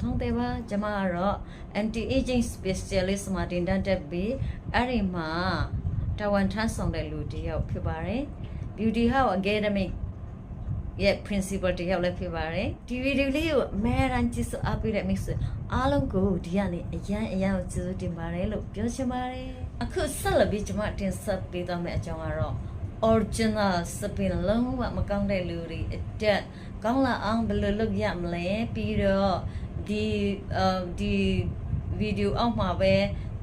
apical ထုံးတဲ့ပါကျမကတော့ anti aging specialist မှာတင်တတ်တဲ့ပြီးအဲ့ဒီမှာတာဝန်ထမ်းဆောင်တဲ့လူတစ်ယောက်ဖြစ်ပါတယ် beauty house academic ရဲ့ principal တစ်ယောက်လည်းဖြစ်ပါတယ်ဒီဗီဒီယိုလေးကိုအမဲရန်ကြည့်ဆိုအားပေးတဲ့မိတ်ဆွေအားလုံးကိုဒီကနေအရန်အရန်ကိုကျေးဇူးတင်ပါတယ်လို့ပြောချင်ပါတယ်အခုဆက်လက်ပြီးကျွန်မတင်ဆက်ပေးသွားမယ့်အကြောင်းကတော့ original spin လုံးဝမကောင်းတဲ့လူတွေအတက်ကောင်းလာအောင်ဘယ်လိုလုပ်ရမလဲပြီးတော့ ဒီအဲဒီဗီဒီယိုအောက်မှာပဲ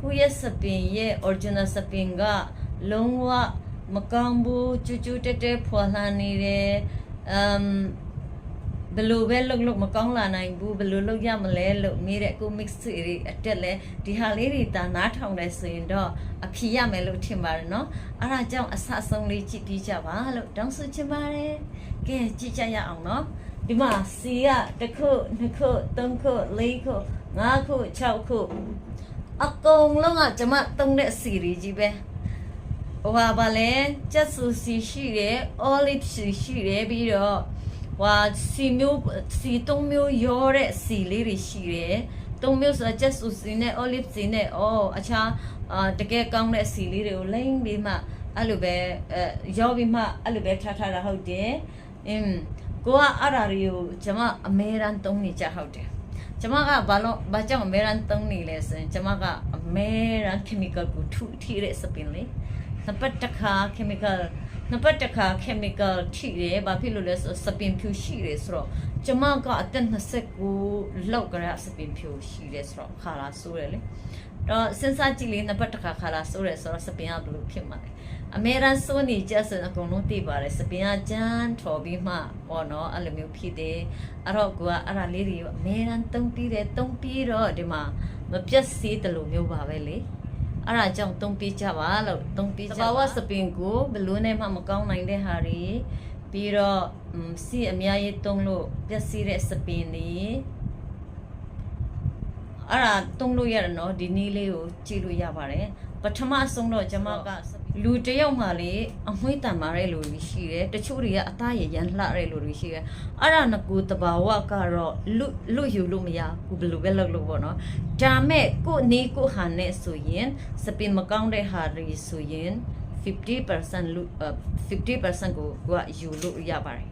ကိုယ့်ရဲ့ spin ရဲ့ original spin ကလုံးဝမကောင်းဘူးကျူးကျူးတက်တက်ဖွာလှန်နေတယ်အမ်ဘယ်လိုပဲလုပ်လို့မကောင်းလာနိုင်ဘူးဘယ်လိုလုပ်ရမလဲလို့မေးတဲ့ကို mix တွေအတက်လဲဒီဟာလေးတွေတာနားထောင်တယ်ဆိုရင်တော့အဖြေရမယ်လို့ထင်ပါတယ်နော်အဲ့ဒါကြောင့်အဆအဆုံးလေးကြည့်ပြီးကြပါလို့တောင်းဆိုချင်ပါတယ်ကဲကြည့်ကြရအောင်နော် ဒီမှာစီကတစ်ခုနှစ်ခုသုံးခုလေးခုငါးခု၆ခုအကုန်လုံးကကျွန်မသုံးတဲ့စီရီကြီးပဲဟိုဟာပါလဲကျက်ဆူစီရှိတယ် olive စီရှိတယ်ပြီးတော့ဟွာစီမျိုးစီသုံးမျိုးရောတဲ့စီလေးတွေရှိတယ်သုံးမျိုးဆိုတာကျက်ဆူစီနဲ့ olive စီနဲ့အော်အခြားအာတကယ်ကောင်းတဲ့စီလေးတွေကိုလိမ့်ပြီးမှအဲ့လိုပဲအဲရောပြီးမှအဲ့လိုပဲထားထားတာဟုတ်တယ်အင်း ကိုကအဲ့ဒါတွေကိုကျွန်မအမေရန်သုံးနေကြဟုတ်တယ်ကျမကဘာလို့ဘာကြောင့်အမေရန်သုံးနေလဲဆိုရင်ကျမကအမေရန် chemical ကိုထုထိတဲ့စပင်လေးနှစ်ပတ်တစ်ခါ chemical နှစ်ပတ်တစ်ခါ chemical ထိတယ်ဘာဖြစ်လို့လဲဆိုစပင်ဖြူရှိတယ်ဆိုတော့ကျမကအသက်29လောက်ကြရစပင်ဖြူရှိတယ်ဆိုတော့ခါလာဆိုးတယ်လေ တော့စဉ်းစားကြည့်လေနှစ်ပတ်တစ်ခါခါလာဆိုးတယ်ဆိုတော့စပင်ကဘယ်လိုဖြစ်မှာလဲအမေရန်ဆိုးနေကြဆိုအကုန်လုံးသိပါတယ်စပင်ကကြမ်းထော်ပြီးမှပေါ့နော်အဲ့လိုမျိုးဖြစ်တယ်အဲ့တော့ကိုကအဲ့ဒါလေးတွေကိုအမေရန်တုံးပြီးတယ်တုံးပြီးတော့ဒီမှာမပြတ်စေးတယ်လို့မျိုးပါပဲလေအဲ့ဒါကြောင့်တုံးပြီးကြပါလို့တုံးပြီးကြပါဘာဝစပင်ကိုဘလို့နဲ့မှမကောင်းနိုင်တဲ့ဟာတွေပြီးတော့စီအများကြီးတုံးလို့ပြက်စီးတဲ့စပင်တွေ အဲ့ဒါတုံးလို့ရတယ်နော်ဒီနည်းလေးကိုကြည့်လို့ရပါတယ်ပထမဆုံးတော့ကျွန်မကလူတယောက်မှလေအမွှေးတန်မာတဲ့လူတွေရှိတယ်တချို့တွေကအသားရရန်လှတဲ့လူတွေရှိတယ်အဲ့ဒါငကူတဘာဝကတော့လူလူယူလို့မရဘူးဘယ်လိုပဲလုပ်လို့ပေါ့နော်ဒါမဲ့ကိုနေကိုဟာနဲ့ဆိုရင်စပင်မကောင်းတဲ့ဟာတွေဆိုရင်50%လူ50%ကိုကိုကယူလို့ရပါတယ်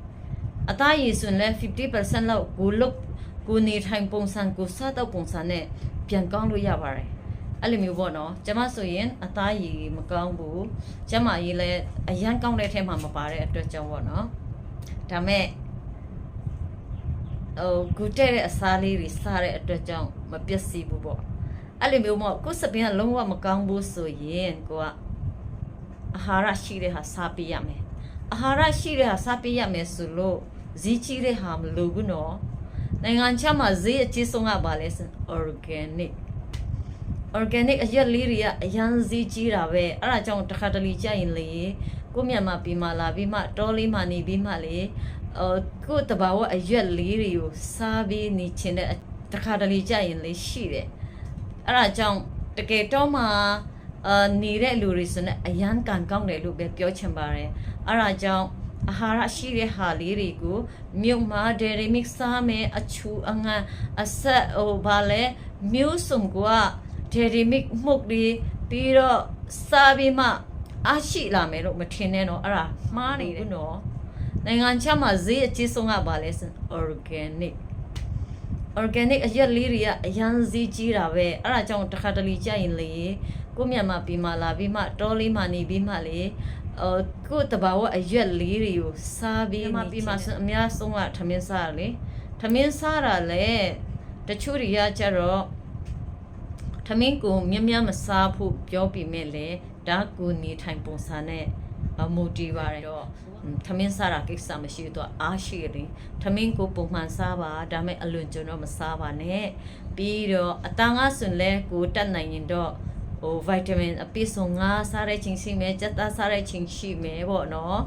အသားရည်ဆိုရင်လည်း50%လောက်ကိုလုတ် ကိုနေထိုင်ပုံစံကိုစားတော့ပုံစံနဲ့ပြန်ကောင်းလို့ရပါတယ်အဲ့လိုမျိုးပေါ့နော်ကျမဆိုရင်အသားရည်မကောင်းဘူးကျမရည်လည်းအရန်ကောင်းတဲ့ထဲမှာမပါတဲ့အတွက်ကြောင့်ပေါ့နော်ဒါမဲ့ဟိုဂူတဲ့တဲ့အစားလေးတွေစားတဲ့အတွက်ကြောင့်မပျက်စီးဘူးပေါ့အဲ့လိုမျိုးပေါ့ကိုယ်စပင်းကလုံးဝမကောင်းဘူးဆိုရင်ကိုကအာဟာရရှိတဲ့ဟာစားပေးရမယ်အာဟာရရှိတဲ့ဟာစားပေးရမယ်ဆိုလို့ဈေးကြီးတဲ့ဟာမလိုဘူးနော် နိုင်ငံခြားမှာဈေးအကြီးဆုံးကဘာလဲဆို organic organic အရက်လေးတွေကအရန်ဈေးကြီးတာပဲအဲ့ဒါကြောင့်တစ်ခါတလေကြာရင်လေကိုမြန်မာပြည်မှာလာပြီးမှတောလေးမှာနေပြီးမှလေအော်ကိုတဘာဝအရက်လေးတွေကိုစားပြီးနေချင်တဲ့တစ်ခါတလေကြာရင်လေရှိတယ်အဲ့ဒါကြောင့်တကယ်တော့မှအာနေတဲ့လူတွေဆိုနေအရန်ကန်ကောင်းတယ်လို့ပဲပြောချင်ပါတယ်အဲ့ဒါကြောင့် အာဟာရရှိတဲ့ဟာလေးတွေကိုမြုပ်မှာ dairy mix စားမယ်အချူအငန်းအဆက်ဟိုဘာလဲမျိုးစုံက dairy mix မှုတ်ပြီးပြီးတော့စားပြီးမှအရှိလာမယ်လို့မထင်နဲ့တော့အဲ့ဒါမှားနေတယ်နော်နိုင်ငံခြားမှာဈေးအကြီးဆုံးကဘာလဲဆို organic organic အရက်လေးတွေကအရန်ဈေးကြီးတာပဲအဲ့ဒါကြောင့်တစ်ခါတလေကြာရင်လေကိုမြန်မာပြည်မှာလာပြီးမှတောလေးမှာနေပြီးမှလေ အော်ကိုတဘာဝအရက်လေးတွေကိုစားပြီးမှပြီးမှဆိုအများဆုံးကထမင်းစားရလေထမင်းစားတာလေတချို့တွေကကြတော့ထမင်းကိုမြမြမစားဖို့ပြောပြီးမြဲလေဒါကူနေထိုင်ပုံစံနဲ့အမူတည်ပါတယ်တော့ထမင်းစားတာကိစ္စမရှိတော့အားရှိတယ်ထမင်းကိုပုံမှန်စားပါဒါမဲ့အလွန်ကျွန်တော်မစားပါနဲ့ပြီးတော့အတန်ကဆွန်လဲကိုတက်နိုင်ရင်တော့ ဟိုဗိုက်တာမင်အပြည့်စုံငါစားတဲ့ချိန်ရှိမယ်စက်သားစားတဲ့ချိန်ရှိမယ်ပေါ့နော်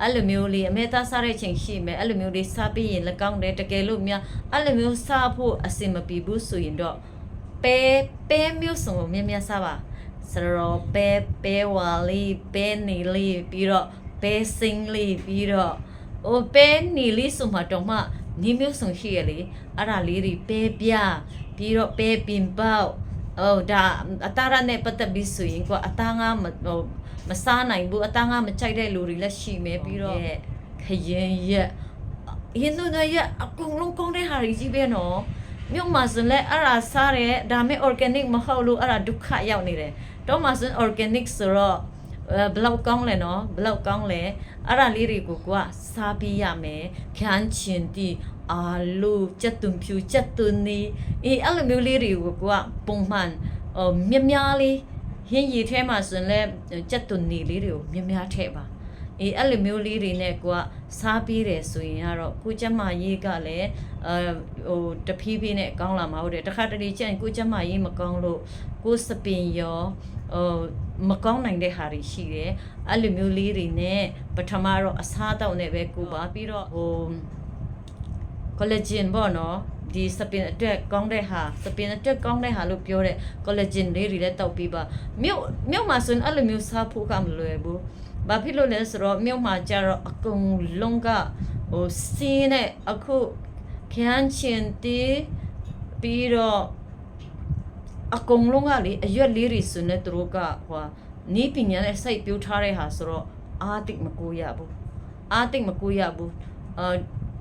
အဲ့လိုမျိုးလေးအမေသားစားတဲ့ချိန်ရှိမယ်အဲ့လိုမျိုးလေးစားပြီးရင်လည်းကောင်းတယ်တကယ်လို့များအဲ့လိုမျိုးစားဖို့အဆင်မပြေဘူးဆိုရင်တော့ပဲပဲမျိုးစုံကိုမြင်မြင်စားပါစရောပဲပဲဝါလေးပဲနေလေးပြီးတော့ပဲစင်းလေးပြီးတော့ဟိုပဲနေလေးဆိုမှတော့မှနီးမျိုးစုံရှိရလေအဲ့ဒါလေးတွေပဲပြပြီးတော့ပဲပင်ပေါက် အော်ဒါအသားရနဲ့ပတ်သက်ပြီးဆိုရင်ကွာအသားငါမဟိုမစားနိုင်ဘူးအသားငါမကြိုက်တဲ့လူတွေလည်းရှိမယ်ပြီးတော့ခရင်ရက်ရင်းတို့ရဲ့အကုန်လုံးကောင်းတဲ့ဟာတွေကြီးပဲနော်မြို့မှာဆိုလဲအဲ့ဒါစားတယ်ဒါမဲ့ organic မဟုတ်လို့အဲ့ဒါဒုက္ခရောက်နေတယ်တော့မှာဆို organic ဆိုတော့ ဘလောက်ကောင်းလဲနော်ဘလောက်ကောင်းလဲအဲ့ဒါလေးတွေကိုကစားပြီးရမယ်ခန်းချင်တီအာလူကြက်သွန်ဖြူကြက်သွန်နီအေးအဲ့လိုမျိုးလေးတွေကိုကပုံမှန်ဟိုမြက်များလေးဟင်းရည်ထဲမှာဆိုရင်လည်းကြက်သွန်နီလေးတွေကိုမြက်များထည့်ပါအေးအဲ့လိုမျိုးလေးတွေနဲ့ကိုကစားပြီးတယ်ဆိုရင်ကတော့ကိုကျမရေးကလည်းအဲဟိုတဖြည်းဖြည်းနဲ့ကောင်းလာမှာဟုတ်တယ်တခါတလေကျရင်ကိုကျမရေးမကောင်းလို့ကိုစပင်ရောဟို မကောင်းနိုင်တဲ့ဟာတွေရှိတယ်အဲ့လိုမျိုးလေးတွေနဲ့ပထမတော့အစားတောက်နဲ့ပဲကိုပါပြီးတော့ဟို collagen ပေါ့နော်ဒီစပင်အတွက်ကောင်းတဲ့ဟာစပင်အတွက်ကောင်းတဲ့ဟာလို့ပြောတဲ့ collagen လေးတွေလည်းတောက်ပြီးပါမြို့မြို့မှာဆိုရင်အဲ့လိုမျိုးစားဖို့ကမလွယ်ဘူးဘာဖြစ်လို့လဲဆိုတော့မြို့မှာကျတော့အကုန်လုံးကဟိုစင်းနဲ့အခုခန်းချင်တီးပြီးတော့ အကုန်လုံးကလေအရွက်လေးတွေဆိုနေသူတို့ကဟိုနီးပညာနဲ့စိုက်ပြိုးထားတဲ့ဟာဆိုတော့အာတိတ်မကိုရဘူးအာတိတ်မကိုရဘူးအာ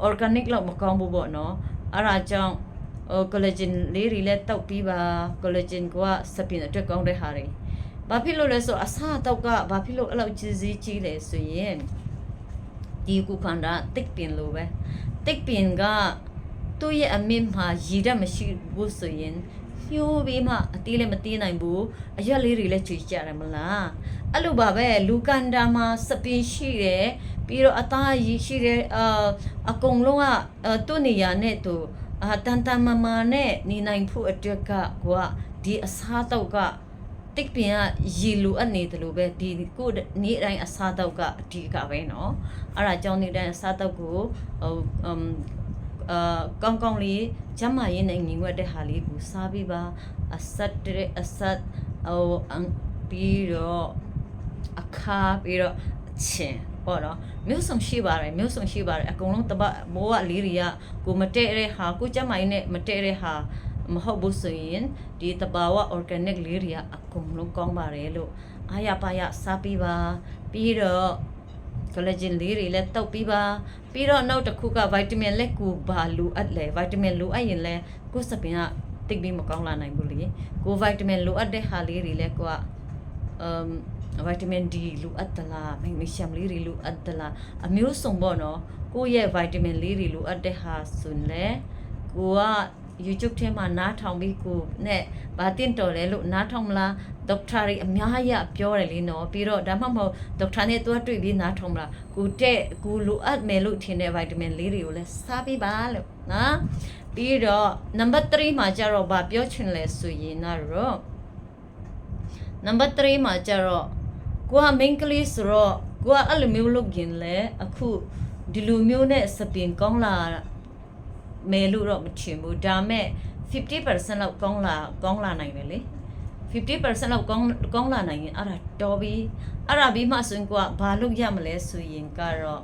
organic လောက်မကောင်းဘူးပေါ့နော်အဲ့ဒါကြောင့်ဟို collagen လေးတွေလည်းတောက်ပြီးပါ collagen ကစပင်အတွက်ကောင်းတဲ့ဟာတွေဘာဖြစ်လို့လဲဆိုအစားတောက်ကဘာဖြစ်လို့အဲ့လောက်ကြီးစည်းကြီးလဲဆိုရင်ဒီကုခန္ဓာတိတ်ပင်လိုပဲတိတ်ပင်ကသူ့ရဲ့အမင်းမှာရည်တတ်မရှိဘူးဆိုရင် ညှိုးပြီးမှအတီးလည်းမတီးနိုင်ဘူးအရက်လေးတွေလည်းချွေကြတယ်မလားအဲ့လိုပါပဲလူကန်တာမှာစပင်ရှိတယ်ပြီးတော့အသားရည်ရှိတယ်အာအကုန်လုံးကအာသူ့နေရာနဲ့သူအာတန်တန်မမာနဲ့နေနိုင်ဖို့အတွက်ကကိုကဒီအစားတော့ကတိတ်ပင်ကရေလိုအပ်နေတယ်လို့ပဲဒီကိုနေ့တိုင်းအစားတော့ကအဓိကပဲเนาะအဲ့ဒါကြောင့်နေ့တိုင်းအစားတော့ကိုဟို အမ်အာကောင်းကောင်းလေးကျမ်းမာရေးနဲ့ညီငွက်တဲ့ဟာလေးကိုစားပြီးပါအဆက်တဲ့အဆက်ဟိုအန်ပြီးတော့အခါပြီးတော့အချင်းပေါ့နော်မျိုးစုံရှိပါတယ်မျိုးစုံရှိပါတယ်အကုန်လုံးတပတ်မိုးကလေးတွေကကိုမတဲ့တဲ့ဟာကိုကျမ်းမာရေးနဲ့မတဲ့တဲ့ဟာမဟုတ်ဘူးဆိုရင်ဒီတဘာဝ organic လေးတွေကအကုန်လုံးကောင်းပါတယ်လို့အားရပါရစားပြီးပါပြီးတော့ collagen လေးတွေလည်းတောက်ပြီးပါပြီးတော့နောက်တစ်ခုက vitamin လက်ကူဘာလိုအပ်လဲ vitamin လိုအပ်ရင်လည်းကိုယ်စပင်ကတိတ်ပြီးမကောင်းလာနိုင်ဘူးလေကို vitamin လိုအပ်တဲ့ဟာလေးတွေလည်းကိုကအမ်ဗီတာမင် D လိုအပ်သလားမက်နီဆီယမ်လေးတွေလိုအပ်သလားအမျိုးစုံပေါ့နော်ကိုယ့်ရဲ့ဗီတာမင်လေးတွေလိုအပ်တဲ့ဟာဆိုရင်လေကိုက YouTube ထဲမှာနားထောင်ပြီးကိုနဲ့ဗာတင်တော်လဲလို့နားထောင်မလား ဒေါက်တာတွေအများကြီးပြောတယ်လေနော်ပြီးတော့ဒါမှမဟုတ်ဒေါက်တာနဲ့တွားတွေ့ပြီးနားထောင်မလားကိုတဲ့ကိုလိုအပ်မယ်လို့ထင်တဲ့ဗီတာမင်လေးတွေကိုလည်းစားပေးပါလို့နော်ပြီးတော့ number 3မှာကျတော့ဗာပြောချင်လဲဆိုရင်တော့ number 3မှာကျတော့ကိုက main ကလေးဆိုတော့ကိုကအဲ့လိုမျိုးလုပ်ရင်လဲအခုဒီလိုမျိုးနဲ့စပင်ကောင်းလာမယ်လို့တော့မထင်ဘူးဒါမဲ့50%လောက်ကောင်းလာကောင်းလာနိုင်တယ်လေ 50%လောက်ကောင်းကောင်းလာနိုင်ရင်အဲ့ဒါတော်ပြီအဲ့ဒါပြီးမှဆိုရင်ကိုကဘာလုပ်ရမလဲဆိုရင်ကတော့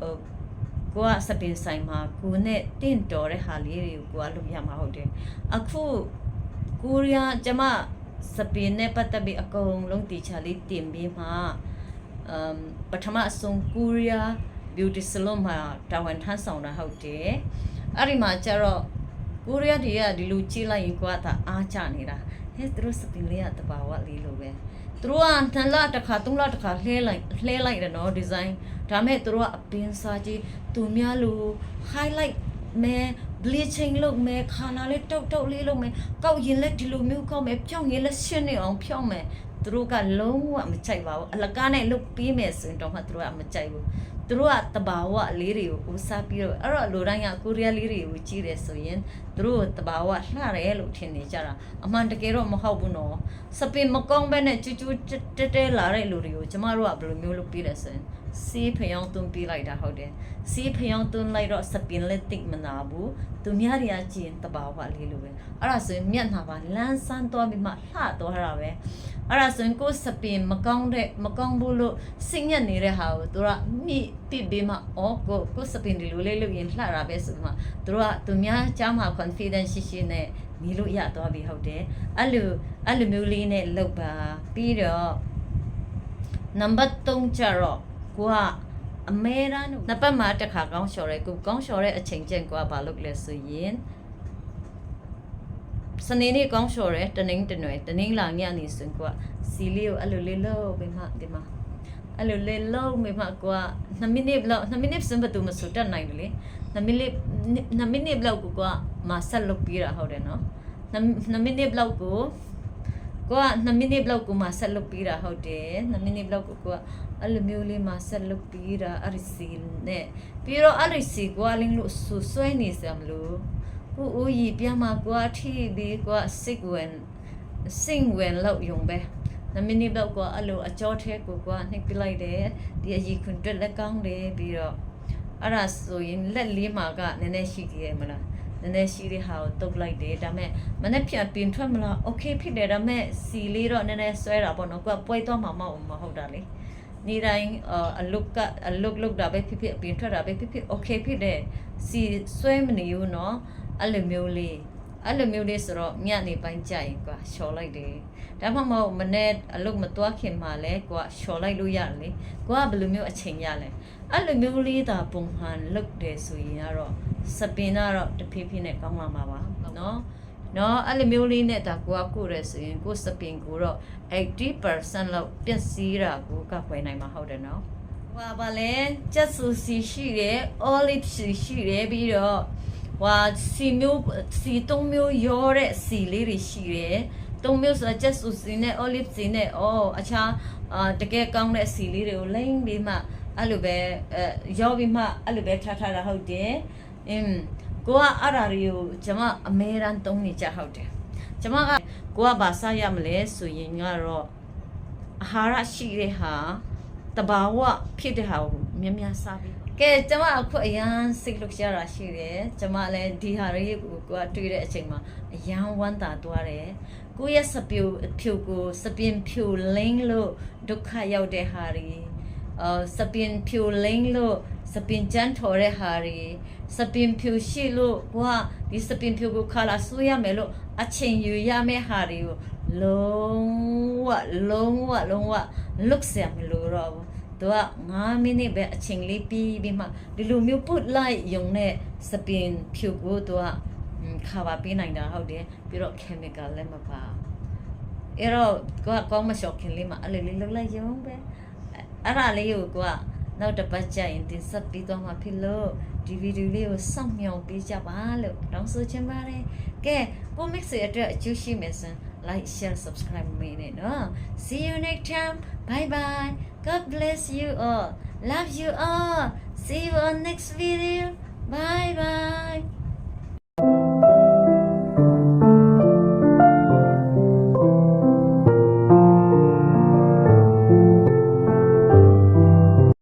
ဟိုကိုကစပင်ဆိုင်မှာကိုနဲ့တင့်တော်တဲ့ဟာလေးတွေကိုကိုကလုပ်ရမှာဟုတ်တယ်အခုကိုရီးယားကျမစပင်နဲ့ပတ်သက်ပြီးအကုန်လုံးတီချာလေးတင်ပြီးမှအမ်ပထမအဆုံးကိုရီးယား beauty salon မှာတာဝန်ထမ်းဆောင်တာဟုတ်တယ်အဲ့ဒီမှာကျတော့ကိုရီးယားတွေကဒီလိုကြည့်လိုက်ရင်ကိုကသာအားကျနေတာ ဟဲ့သူတို့စပင်လေးကတဘာဝလေးလိုပဲသူတို့ကနှစ်လတစ်ခါသုံးလတစ်ခါလှဲလိုက်လှဲလိုက်တယ်နော်ဒီဇိုင်းဒါမဲ့သူတို့ကအပင်စားကြီးသူများလို highlight မဲ bleaching လုပ်မယ်ခါနာလေးတုတ်တုတ်လေးလုပ်မယ်ကောက်ရင်လည်းဒီလိုမျိုးကောက်မယ်ဖြောင်းရင်လည်းရှင်းနေအောင်ဖြောင်းမယ်သူတို့ကလုံးဝမကြိုက်ပါဘူးအလကားနဲ့လုပ်ပြီးမယ်ဆိုရင်တော့မှသူတို့ကမကြိုက်ဘူး သူတို့ကတဘာဝလေးတွေကိုဦးစားပြီးတော့အဲ့တော့လူတိုင်းကကိုရီးယားလေးတွေကိုကြည့်တယ်ဆိုရင်သူတို့တဘာဝလှတယ်လို့ထင်နေကြတာအမှန်တကယ်တော့မဟုတ်ဘူးနော်စပင်မကောင်းဘဲနဲ့ကျူးကျူးတဲတဲလာတဲ့လူတွေကိုကျမတို့ကဘယ်လိုမျိုးလုပ်ပြီးလဲဆိုရင် စီးဖျောင်းသွင်းပြီးလိုက်တာဟုတ်တယ်စီးဖျောင်းသွင်းလိုက်တော့စပင်လက်တိတ်မနာဘူးသူများတွေကကြည့်ရင်တဘာဝလေးလိုပဲအဲ့ဒါဆိုရင်မျက်နှာပါလန်းဆန်းသွားပြီးမှလှသွားတာပဲအဲ့ဒါဆိုရင်ကိုယ်စပင်မကောင်းတဲ့မကောင်းဘူးလို့စိတ်ညက်နေတဲ့ဟာကိုသူကမိပြစ်ပေးမှအော်ကိုကိုယ်စပင်ဒီလိုလေးလုပ်ရင်လှတာပဲဆိုမှသူတို့ကသူများကြားမှာ confidence ရှိရှိနဲ့နေလို့ရသွားပြီဟုတ်တယ်အဲ့လိုအဲ့လိုမျိုးလေးနဲ့လုပ်ပါပြီးတော့နံပါတ်3ကျတော့ ကိုကအမဲရန်နှစ်ပတ်မှတစ်ခါကောင်းလျှော်ရဲကိုကောင်းလျှော်တဲ့အချိန်ကျရင်ကိုကဘာလုပ်လဲဆိုရင်စနေနေ့ကောင်းလျှော်ရဲတနင်္တနွေတနင်္လာညနေဆိုရင်ကိုကစီလေးကိုအဲ့လိုလေးလို့ပြီးမှဒီမှာအဲ့လိုလေးလို့ပြီးမှကိုက2မိနစ်လောက်2မိနစ်စံဘတူမစတတ်နိုင်ဘူးလေ2မိနစ်2မိနစ်လောက်ကိုကမဆက်လုပ်ပြီးတာဟုတ်တယ်နော်2မိနစ်လောက်ကို ကိုက2မိနစ်ဘလောက်ကိုမှဆက်လုပ်ပြီးတာဟုတ်တယ်2မိနစ်ဘလောက်ကိုကိုကအဲ့လိုမျိုးလေးမှဆက်လုပ်ပြီးတာအဲ့ဒီစီနဲ့ပြီးတော့အဲ့ဒီစီကိုကလင်းလို့ဆူဆွဲနေစမ်းလို့ဟိုဦးကြီးပြန်มาကိုကထိပြီးကိုကစိတ်ဝင်စိတ်ဝင်လောက်ယုံပဲ2မိနစ်ဘလောက်ကိုအဲ့လိုအကြောထဲကိုကိုကနှိပ်ပြလိုက်တယ်ဒီအကြီးခွန်းတွက်လက်ကောင်းတယ်ပြီးတော့အဲ့ဒါဆိုရင်လက်လေးမှာကနည်းနည်းရှိသေးရဲ့မလား နည်းနည်းရှိတဲ့ဟာကိုတုတ်လိုက်တယ်ဒါပေမဲ့မနေ့ပြန်ပြင်ထွက်မလားโอเคဖြစ်တယ်ဒါပေမဲ့စီလေးတော့နည်းနည်းဆွဲတာပေါ့နော်ကိုကပွဲသွားမှာမဟုတ်မဟုတ်တာလေနေ့တိုင်းအလုတ်ကအလုတ်လုတ်တာပဲဖြစ်ဖြစ်အပြင်ထွက်တာပဲဖြစ်ဖြစ်โอเคဖြစ်တယ်စီဆွဲမနေဘူးနော်အဲ့လိုမျိုးလေး အဲ့လိုမျိုးလေးဆိုတော့ညနေပိုင်းကြရင်ကွာလျှော်လိုက်တယ်ဒါမှမဟုတ်မနေ့အလုတ်မသွားခင်မှာလဲကွာလျှော်လိုက်လို့ရတယ်လေကွာဘယ်လိုမျိုးအချိန်ရလဲအဲ့လိုမျိုးလေးသာပုံမှန်လုတ်တယ်ဆိုရင်ကတော့စပင်ကတော့တဖြည်းဖြည်းနဲ့ကောင်းလာမှာပါနော်နော်အဲ့လိုမျိုးလေးနဲ့ဒါကိုကကိုရဲဆိုရင်ကိုစပင်ကိုတော့80%လောက်ပျက်စီးတာကိုကခွဲနိုင်မှာဟုတ်တယ်နော်ဟွာပါလဲကျက်ဆူစီရှိတယ် olive စီရှိတယ်ပြီးတော့ ဟွာစီမျိုးစီသုံးမျိုးရောတဲ့စီလေးတွေရှိတယ်သုံးမျိုးဆိုတာကျက်ဆူစီနဲ့ olive စီနဲ့အော်အခြားအာတကယ်ကောင်းတဲ့စီလေးတွေကိုလိမ့်ပြီးမှအဲ့လိုပဲအဲရောပြီးမှအဲ့လိုပဲထားထားတာဟုတ်တယ်အင်းကိုကအဲ့ဒါတွေကိုကျွန်မအမဲရန်သုံးနေကြဟုတ်တယ်ကျွန်မကကိုကဘာစားရမလဲဆိုရင်ကတော့အာဟာရရှိတဲ့ဟာတဘာဝဖြစ်တဲ့ဟာကိုများများစားပြီး ကဲကျွန်မအခုအရန်စိတ်လှုပ်ရှားတာရှိတယ်ကျွန်မလည်းဒီဟာတွေကိုကိုကတွေ့တဲ့အချိန်မှာအရန်ဝမ်းသာသွားတယ်ကိုယ့်ရဲ့စပြူဖြူကိုစပင်ဖြူလင်းလို့ဒုက္ခရောက်တဲ့ဟာတွေအာစပင်ဖြူလင်းလို့စပင်ကြမ်းထော်တဲ့ဟာတွေစပင်ဖြူရှိလို့ကိုကဒီစပင်ဖြူကိုခါလာဆူရမယ်လို့အချိန်ယူရမယ့်ဟာတွေကိုလုံးဝလုံးဝလုံးဝလုတ်ဆရာမလို့တော့ဘူး သူက9မိနစ်ပဲအချိန်လေးပြီးပြီးမှဒီလိုမျိုးပုတ်လိုက်ယုံနဲ့စပင်ဖြူကိုသူကခါပါပေးနိုင်တာဟုတ်တယ်ပြီးတော့ chemical လည်းမပါအဲ့တော့ကိုကကောင်းမလျှော်ခင်လေးမှာအဲ့လိုလေးလှုပ်လိုက်ယုံပဲအဲ့ဒါလေးကိုကိုကနောက်တစ်ပတ်ကျရင်တင်ဆက်ပြီးတော့မှဖြစ်လို့ဒီဗီဒီယိုလေးကိုစောင့်မျှော်ပေးကြပါလို့တောင်းဆိုချင်ပါတယ်ကဲကို mix ရဲ့အတွက်အကျိုးရှိမယ်ဆို like, share, subscribe me. Oh, see you next time. Bye bye. God bless you all. Love you all. See you on next video. Bye bye.